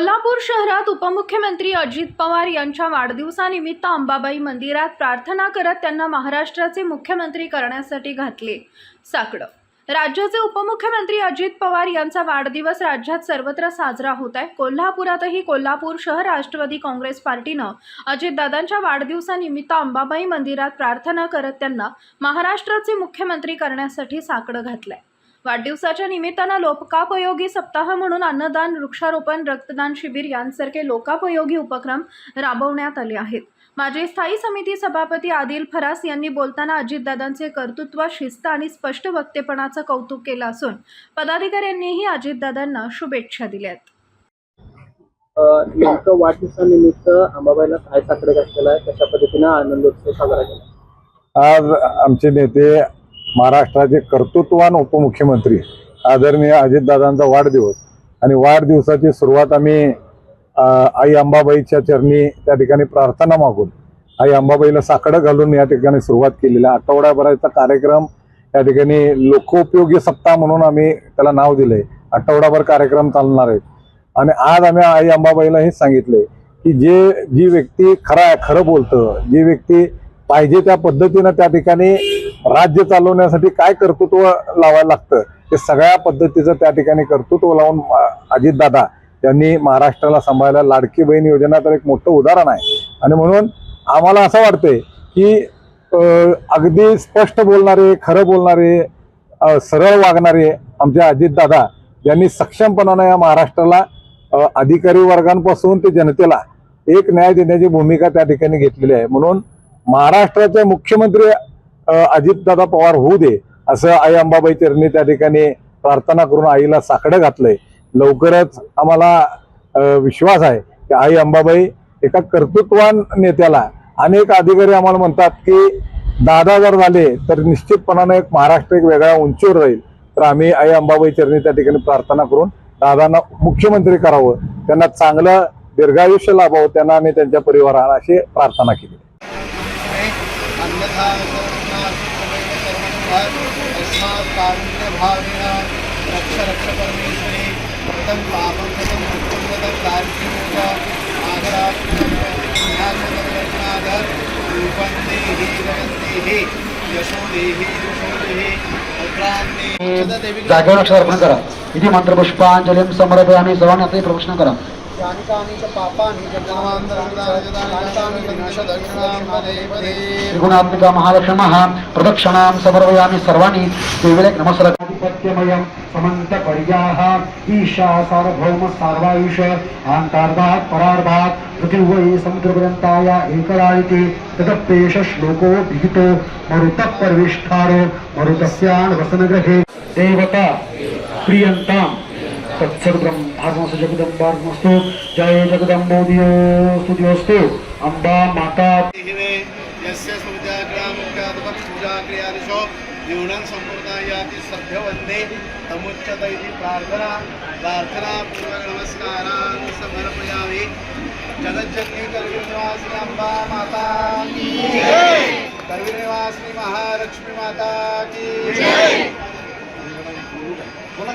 कोल्हापूर शहरात उपमुख्यमंत्री अजित पवार यांच्या वाढदिवसानिमित्त अंबाबाई मंदिरात प्रार्थना करत त्यांना महाराष्ट्राचे मुख्यमंत्री करण्यासाठी घातले साकडं. राज्याचे उपमुख्यमंत्री अजित पवार यांचा वाढदिवस राज्यात सर्वत्र साजरा होत आहे. कोल्हापुरातही कोल्हापूर शहर राष्ट्रवादी काँग्रेस पार्टीनं अजितदादांच्या वाढदिवसानिमित्त अंबाबाई मंदिरात प्रार्थना करत त्यांना महाराष्ट्राचे मुख्यमंत्री करण्यासाठी साकडं घातलंय. वाढदिवसाच्या निमित्तानं लोकापयोगी सप्ताह म्हणून अन्नदान वृक्षारोपण रक्तदान शिबिर यांसारखे लोकापयोगी उपक्रम राबवण्यात आले आहेत. माजी स्थायी समिती सभापती आदिल फरास यांनी बोलताना अजितदादांचे कर्तृत्व शिस्त आणि स्पष्ट वक्तेपणाचं कौतुक केलं असून पदाधिकाऱ्यांनीही अजितदादांना शुभेच्छा दिल्यात नेमकं वाढदिवसानिमित्त अंबाबाईला काय साकडे घातलेला आहे कशा पद्धतीने आनंदोत्सव साजरा केला? आज आमचे नेते महाराष्ट्राचे कर्तृत्वान उपमुख्यमंत्री आदरणीय अजितदादांचा वाढदिवस आणि वाढदिवसाची सुरुवात आम्ही आई अंबाबाईच्या चरणी त्या ठिकाणी प्रार्थना मागून आई अंबाबाईला साकडं घालून या ठिकाणी सुरुवात केलेला आहे. आठवडाभराचा कार्यक्रम या ठिकाणी लोकोपयोगी सप्ताह म्हणून आम्ही त्याला नाव दिलंय आठवडाभर कार्यक्रम चालणार आहेत आणि आज आम्ही आई अंबाबाईला हे सांगितले की जे जी व्यक्ती खरा खरं बोलतं जी व्यक्ती पाहिजे त्या पद्धतीनं त्या ठिकाणी राज्य चालवण्यासाठी काय कर्तृत्व लावायला लागतं ते सगळ्या पद्धतीचं त्या ठिकाणी कर्तृत्व लावून अजितदादा यांनी महाराष्ट्राला सांभाळायला लाडकी बहीण योजना तर एक मोठं उदाहरण आहे. आणि म्हणून आम्हाला असं वाटतंय की अगदी स्पष्ट बोलणारे खरं बोलणारे सरळ वागणारे आमचे अजितदादा यांनी सक्षमपणानं या महाराष्ट्राला अधिकारी वर्गांपासून ते जनतेला एक न्याय देण्याची भूमिका त्या ठिकाणी घेतलेली आहे. म्हणून महाराष्ट्राचे मुख्यमंत्री अजितदादा पवार होऊ दे असं आई अंबाबाई चरणी त्या ठिकाणी प्रार्थना करून आईला साकडं घातलंय. लवकरच आम्हाला विश्वास आहे की आई अंबाबाई एका कर्तृत्वान नेत्याला अनेक अधिकारी आम्हाला म्हणतात की दादा जर झाले तर निश्चितपणानं एक महाराष्ट्र एक वेगळ्या उंचीवर राहील तर आम्ही आई अंबाबाई चरणी त्या ठिकाणी प्रार्थना करून दादांना मुख्यमंत्री करावं त्यांना चांगलं दीर्घायुष्य लाभावं त्यांना आणि त्यांच्या परिवाराला अशी प्रार्थना केली. अन्यथा रक्ष रक्ष परमेश्वरे कृतं पापं कृतं दुःखं कृतं दारिद्र्यं आदरात्मनादर रूपं देहि जगन् देहि यशो देहि जागेवर अक्षर अर्पण करा. इथे मंत्र पुष्पांजलीं समर्पयामी सर्वांनी आपले प्रदक्षिण करा. यानि च पापानि त्रिगुणात्मिका महालक्ष्मः प्रदक्षिणां समर्पयामि सर्वाणि देवीला एक समन्त पर्याः ईशा सार्वभौम सार्वायुष आन्तार्धात् परार्धात् पृथिवये समुद्रपर्यंताया एकराळिते तदप्येष श्लोको विहितो मरुतः परविष्ठारो मरुतस्यान् वसनगृहे देवता प्रियन्ताम्। तत्सर्वब्रह्मार्मस जगदम्बार्मस्तु जय जगदम्बोदियो स्तुतियोस्तु अम्बा माता। हिवे यस्य पूजाक्रियादिशो जीवनं संपूर्णायाति सभ्यवन्दे तमुच्यत इति प्रार्थना प्रार्थनापूर्वकनमस्कारान् समर्पयामि। जगज्जननी करवीनिवासिनी अम्बा माता की करवीनिवासिनी महालक्ष्मी माता की बोला।